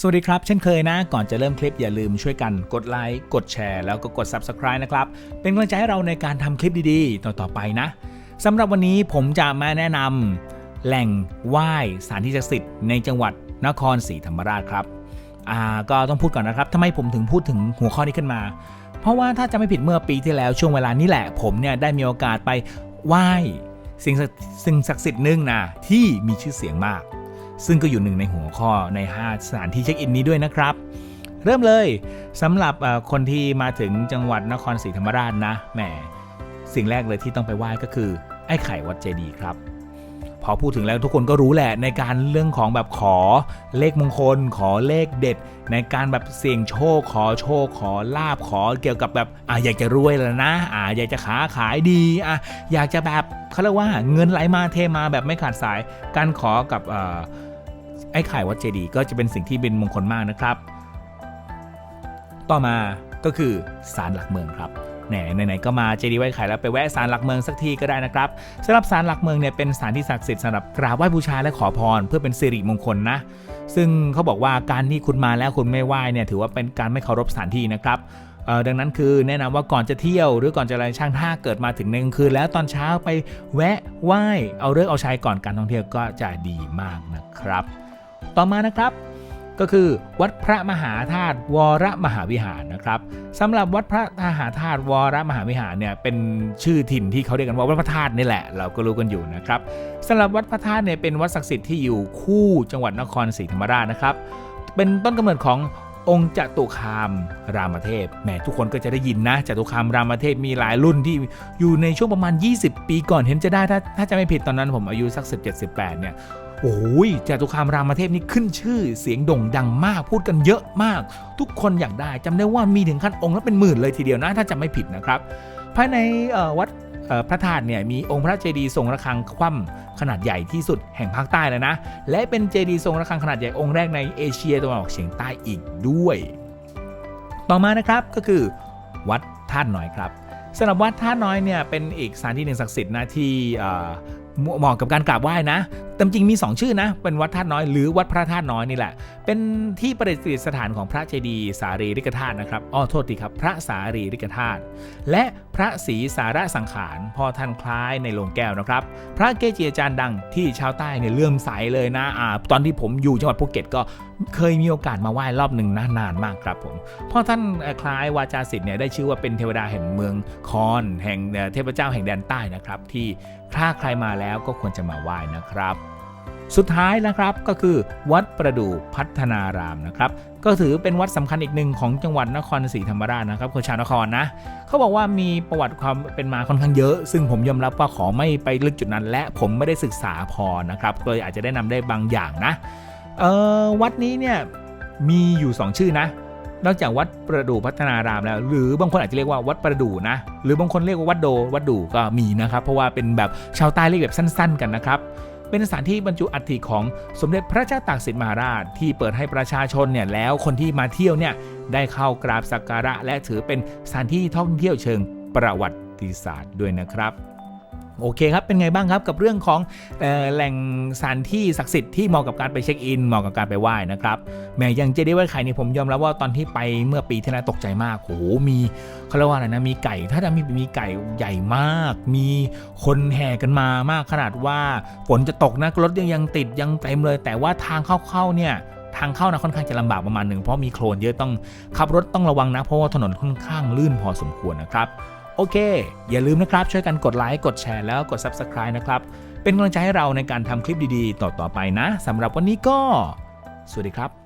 สวัสดีครับ เช่นเคยนะ ก่อนจะเริ่มคลิปอย่าลืมช่วยกันกดไลค์กดแชร์แล้วก็กด Subscribe นะครับ เป็นกำลังใจให้เราในการทำคลิปดีๆ ต่อๆไปนะสำหรับวันนี้ผมจะมาแนะนำแหล่งไหว้สถานที่ศักดิ์สิทธิ์ในจังหวัดนครศรีธรรมราชครับอ่าก็ต้องพูดก่อนนะครับทำไมผมถึงพูดถึงหัวข้อนี้ขึ้นมา เพราะว่าถ้าจะไม่ผิดเมื่อปีที่แล้วช่วงเวลานี้แหละ ผมเนี่ยได้มีโอกาสไปไหว้สิ่งศักดิ์สิ่งศักดิ์สิทธิ์หนึ่งนะที่มีชื่อเสียงมาก ซึ่งก็อยู่หนึ่งในหัวข้อใน 5 สถานที่เช็คอินนี้ด้วยนะครับ เริ่มเลยสำหรับคนที่มาถึงจังหวัดนครศรีธรรมราชนะแหมสิ่งแรกเลยที่ต้องไปไหว้ก็คือไอ้ไข่วัดเจดีย์ครับพอพูดถึงแล้วทุกคนก็รู้แหละในการเรื่องของแบบขอเลขมงคล ขอเลขเด็ด ในการแบบเสี่ยงโชค ขอโชค ขอลาบขอเกี่ยวกับแบบอะอยากจะรวยแล้วนะอะอยากจะขาขายดีอะอยากจะแบบเขาเรียกว่าเงินไหลมาเทมาแบบไม่ขาดสาย การขอกับอ่อไอ้ไข่วัดเจดีย์ก็จะเป็นสิ่งที่เป็นมงคลมากนะครับ ต่อมาก็คือศาลหลักเมืองครับแหนไหนๆก็มาเจดีย์ไว้ไข่แล้วไปแวะศาลหลักเมืองสักทีก็ได้นะครับสำหรับศาลหลักเมืองเนี่ยเป็นสถานที่ศักดิ์สิทธิ์สำหรับกราบไหว้บูชาและขอพร เพื่อเป็นสิริมงคลนะ ซึ่งเขาบอกว่าการที่คุณมาแล้วคุณไม่ไหว้เนี่ยถือว่าเป็นการไม่เคารพสถานที่นะครับเอ่อดังนั้นคือแนะนำว่าก่อนจะเที่ยวหรือก่อนจะอะไรช่างถ้าเกิดมาถึงในกลางคืนแล้วตอนเช้าไปแวะไหว้เอาเลิกเอาชัยก่อนการท่องเที่ยวก็จะดีมากนะครับ ต่อมานะครับ ก็คือวัดพระมหาธาตุวรมหาวิหารนะครับสำหรับวัดพระมหาธาตุวรมหาวิหารเนี่ยเป็นชื่อถิ่นที่เขาเรียกกันว่าวัดพระธาตุนี่แหละ เราก็รู้กันอยู่นะครับสำหรับวัดพระธาตุเนี่ยเป็นวัดศักดิ์สิทธิ์ที่อยู่คู่จังหวัดนครศรีธรรมราชนะครับ เป็นต้นกำเนิดขององค์จตุคามรามเทพแหมทุกคนก็จะได้ยินนะจตุคามรามเทพมีหลายรุ่นที่อยู่ในช่วงประมาณ 20 ปีก่อนเห็นจะได้ถ้าถ้าจะไม่ผิดตอนนั้นผมอายุสัก 17 18 เนี่ย โอ้ยจตุคามรามเทพนี่ขึ้นชื่อเสียงโด่งดังมากพูดกันเยอะมาก ทุกคนอยากได้จำได้ว่ามีถึงขั้นองค์ละเป็นหมื่นเลยทีเดียวนะถ้าจำไม่ผิดนะครับ ภายในวัดพระธาตุเนี่ยมีองค์พระเจดีย์ทรงระฆังคว่ำขนาดใหญ่ที่สุดแห่งภาคใต้เลยนะ และเป็นเจดีย์ทรงระฆังขนาดใหญ่องค์แรกในเอเชียตะวันออกเฉียงใต้อีกด้วย ต่อมานะครับก็คือ วัดธาตุน้อยครับสำหรับวัดธาตุน้อยเนี่ยเป็นอีกสถานที่หนึ่งศักดิ์สิทธิ์นะที่เหมาะกับการกราบไหว้นะ แต่จริงมี 2 ชื่อนะ เป็นวัดธาตุน้อยหรือวัดพระธาตุน้อยนี่แหละ เป็นที่ประดิษฐานของพระเจดีย์สารีริกธาตุนะครับ อ้อโทษทีครับ พระสารีริกธาตุ และพระศรีสาระสังขารพ่อท่านคล้ายในโลงแก้วนะครับ พระเกจิอาจารย์ดังที่ชาวใต้เนี่ยเลื่อมใสเลยนะอ่าตอนที่ผมอยู่จังหวัดภูเก็ตก็เคยมีโอกาสมาไหว้รอบหนึ่งนะนานมากครับผมพ่อท่านคล้ายวาจาศิษย์เนี่ยได้ชื่อว่าเป็นเทวดาแห่งเมืองคอนแห่งเอ่อเทพเจ้าแห่งแดนใต้นะครับ ที่ถ้าใครมาแล้วก็ควรจะมาไหว้นะครับ สุดท้ายนะครับก็คือวัดประดู่พัฒนารามนะครับก็ถือเป็นวัดสำคัญอีกหนึ่งของจังหวัดนครศรีธรรมราชนะครับคนชาวนครนะเขาบอกว่ามีประวัติความเป็นมาค่อนข้างเยอะ ซึ่งผมยอมรับว่าขอไม่ไปลึกจุดนั้น และผมไม่ได้ศึกษาพอนะครับเลยอาจจะได้นำได้บางอย่างนะเออวัดนี้เนี่ยมีอยู่ 2 ชื่อนะนอกจากวัดประดู่พัฒนารามแล้ว หรือบางคนอาจจะเรียกว่าวัดประดู่นะ หรือบางคนเรียกว่าวัดโดวัดดูก็มีนะครับ เพราะว่าเป็นแบบชาวใต้เรียกแบบสั้น ๆ กันนะครับ เป็นสถานที่บรรจุอัฐิของสมเด็จพระเจ้าตากสินมหาราช ที่เปิดให้ประชาชนเนี่ยแล้วคนที่มาเที่ยวเนี่ยได้เข้ากราบสักการะ และถือเป็นสถานที่ท่องเที่ยวเชิงประวัติศาสตร์ด้วยนะครับ โอเคครับ เป็นไงบ้างครับกับเรื่องของออแหล่งสถานที่ศักดิ์สิทธิ์ที่เหมาะกับการไปเช็คอินเหมาะกับการไปไหว้นะครับแหม้ย่างเจดีย์วัดไข่นี่ผมยอมรับว่าตอนที่ไปเมื่อปีที่แล้วตกใจมากโหมีเขาเรียกว่าอะไรนะมีไก่ ถ้าจะมีมีไก่ใหญ่มาก มีคนแห่กันมามากขนาดว่าฝนจะตกนะรถยังยังติดยังเต็มเลย แต่ว่าทางเข้าๆเนี่ยทางเข้านะค่อนข้างจะลำบากประมาณหนึ่งเพราะมีโคลนเยอะต้องขับรถต้องระวังนะ เพราะว่าถนนค่อนข้างลื่นพอสมควรนะครับ โอเค อย่าลืมนะครับ ช่วยกันกดไลค์ กดแชร์แล้วกด Subscribe นะครับ เป็นกำลังใจให้เราในการทำคลิปดีๆ ต่อๆไปนะสำหรับวันนี้ก็ สวัสดีครับ